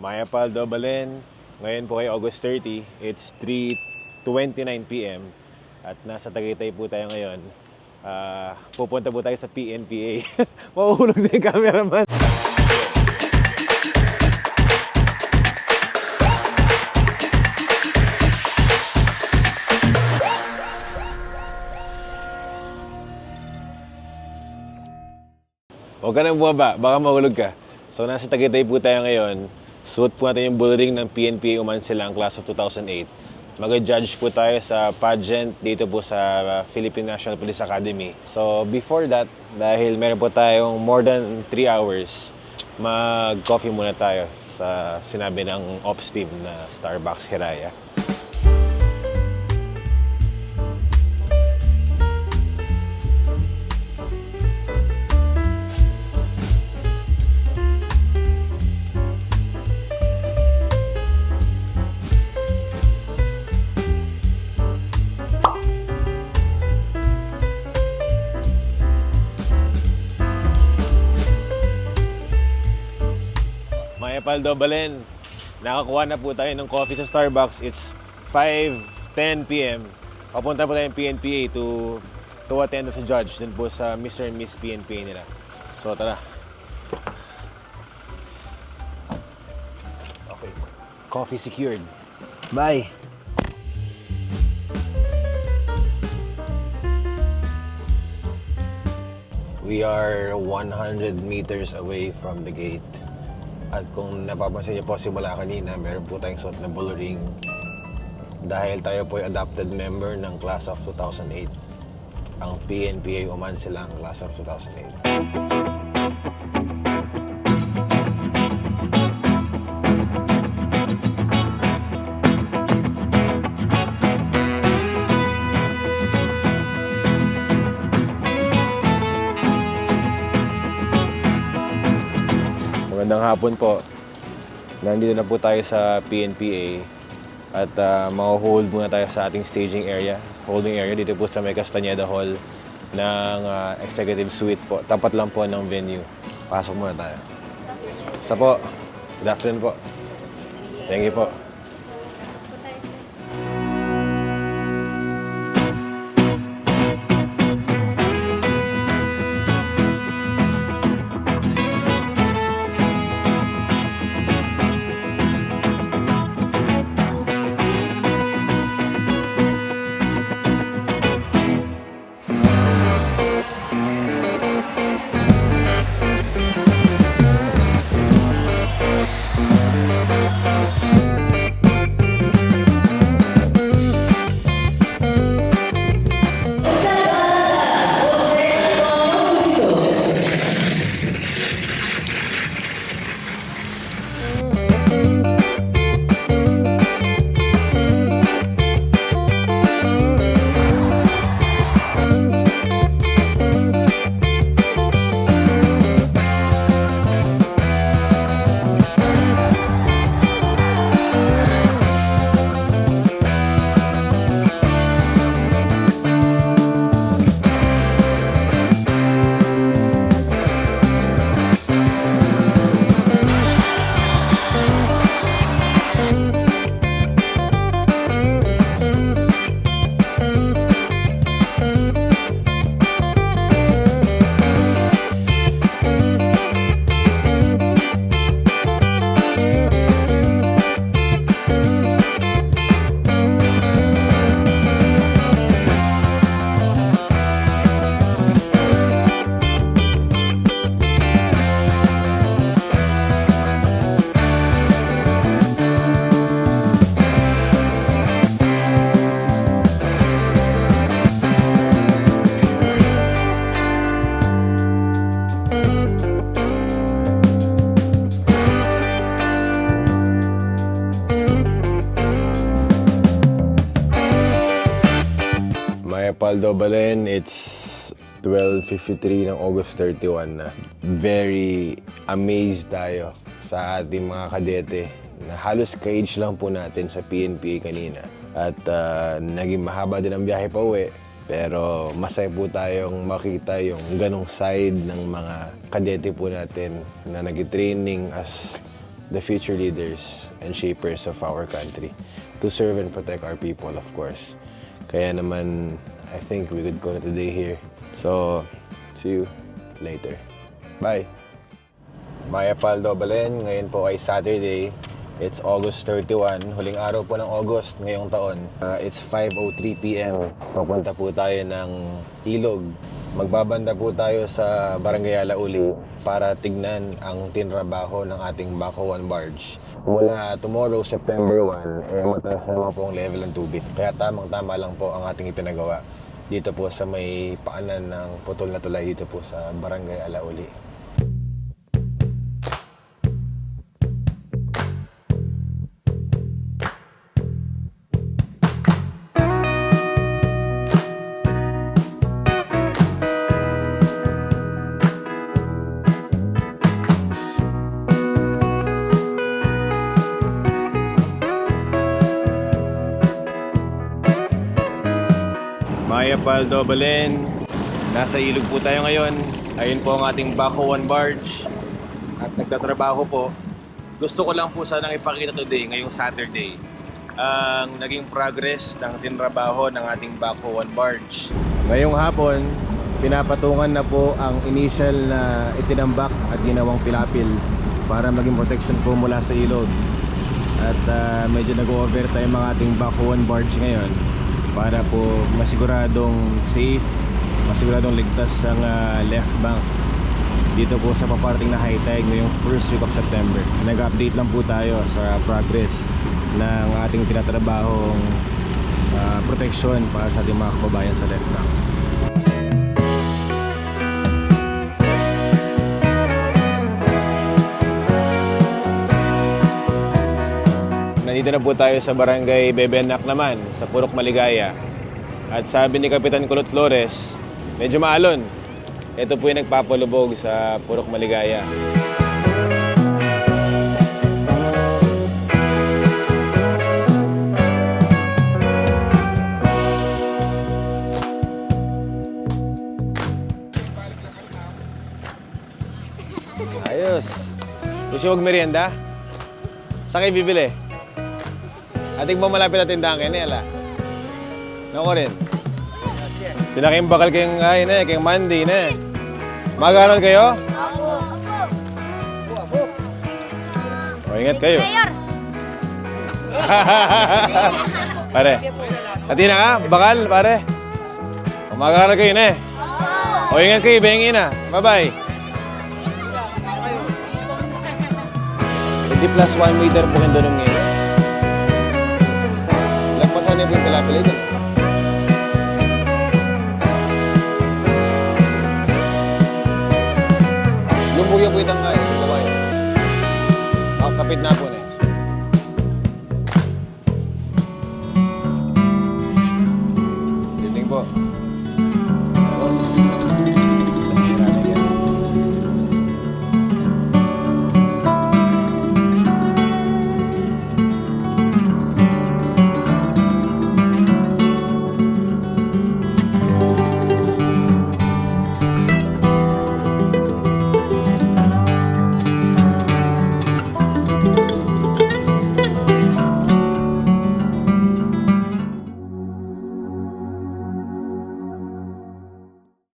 Maya Paldo Balen. Ngayon po kay August 30. It's 3.29 p.m. At nasa Tagaytay po tayo ngayon. Ah, pupunta po tayo sa PNPA. Mahuhulog na yung cameraman. Huwag ka nang bumaba, baka mahulog ka. So nasa Tagaytay po tayo ngayon. Suot po natin yung bullring ng PNPA Umansilang Class of 2008. Mag-judge po tayo sa pageant dito po sa Philippine National Police Academy. So before that, dahil meron po tayong more than 3 hours, mag-coffee muna tayo sa sinabi ng ops team na Starbucks Hiraya. Maya Paldo Balen, nakakuha na po tayo ng coffee sa Starbucks. It's 5.10 p.m. Papunta po tayo ng PNPA to to attend sa judge din po sa Mr. and Miss PNPA nila. So tara. Okay. Coffee secured. Bye. We are 100 meters away from the gate. At kung napapansin niyo po simula kanina, meron po tayong suot na bull ring. Dahil tayo po ay adopted member ng Class of 2008. Ang PNPA Uman sila ang Class of 2008. Magandang hapon po. Nandito na po tayo sa PNPA at uh, hold muna tayo sa ating staging area, holding area dito po sa May Castañeda Hall ng uh, Executive Suite po. Tapat lang po ng venue. Pasok muna tayo. Sa po. Good afternoon po. Thank you po. Paldo Balen, it's 12.53 ng August 31 na. Very amazed tayo sa ating mga kadete na halos cage lang po natin sa PNPA kanina. At ah, naging mahaba din ang biyahe pa uwi. Pero masaya po tayong makita yung ganong side ng mga kadete po natin na nag-training as the future leaders and shapers of our country to serve and protect our people, of course. Kaya naman, I think we could call it a day here. So, see you later. Bye! Maya Paldo Balen, ngayon po ay Saturday. It's August 31, huling araw po ng August ngayong taon. Uh, it's 5.03pm. Papunta po tayo ng Ilog. Magbabanda po tayo sa Barangay Alauli para tignan ang tinrabaho ng ating 1 barge. Mula tomorrow, September 1, eh, mataas po ang level ng tubig. Kaya tamang-tama lang po ang ating ipinagawa dito po sa may paanan ng putol na tulay dito po sa Barangay Alauli. Maya Paldo Balen. Nasa ilog po tayo ngayon. Ayun po ang ating Baco 1 barge. At nagtatrabaho po. Gusto ko lang po sanang ipakita today, ngayong Saturday, ang naging progress ng tinrabaho ng ating Baco 1 barge. Ngayong hapon, pinapatungan na po ang initial na itinambak at ginawang pilapil para maging protection po mula sa ilog. At ah, medyo nag-overtime ang ating Baco 1 barge ngayon para po masiguradong safe, masiguradong ligtas ang ah, left bank dito po sa paparting na high tide ngayong first week of September. Nag-update lang po tayo sa progress ng ating tinatrabahong ah, protection para sa ating mga kababayan sa left bank. Nandito na po tayo sa barangay Bebenak naman, sa Purok Maligaya. At sabi ni Kapitan Kulot Flores, medyo maalon. Ito po yung nagpapalubog sa Purok Maligaya. Ayos. Gusto mo merienda? Saan kayo bibili? Ating mo malapit na tindahan kayo nila. Nako rin. Pinakimbakal kayong ay na, kayong Monday na. Mag-aaral kayo? O, ingat kayo. pare. Pati na ka, bakal, pare. O, mag-aaral kayo na. O, ingat kayo, bengi na. Bye-bye. 20 plus 1 meter po kendo nung ngayon. Ano yung pinapalitan? Lumbuya-buitan nga eh. Gawa. Ang kapit na po na eh. Dating po.